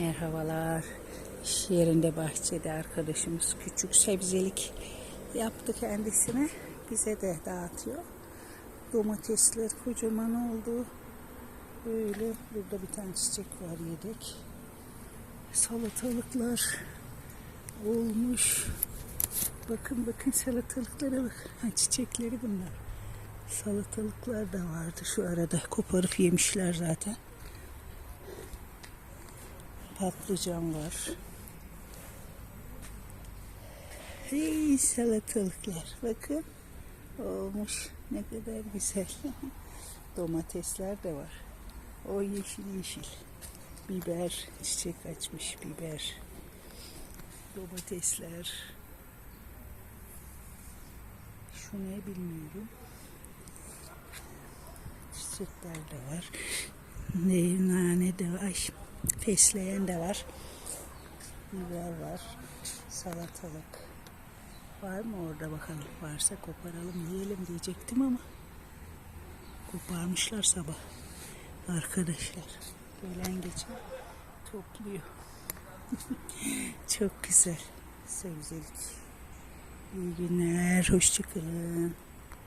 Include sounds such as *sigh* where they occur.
Merhabalar. İş yerinde bahçede arkadaşımız küçük sebzelik yaptı kendisine. Bize de dağıtıyor. Domatesler kocaman oldu. Böyle burada bir tane çiçek var yedek. Salatalıklar olmuş. Bakın bakın salatalıklara bak. Ha, çiçekleri bunlar. Salatalıklar da vardı şu arada. Koparıp yemişler zaten. Patlıcan var. Hey salatalıklar. Bakın. Olmuş. Ne kadar güzel. *laughs* Domatesler de var. O yeşil yeşil. Biber. Çiçek açmış biber. Domatesler. Şu ne bilmiyorum. Çiçekler de var. Ne, nane de var. Ay, fesleğen de var. Biber var. Salatalık. Var mı orada bakalım. Varsa koparalım yiyelim diyecektim ama koparmışlar sabah. Arkadaşlar. Gelen geçen topluyor. *laughs* Çok güzel. Sebzelik. İyi günler. Hoşçakalın.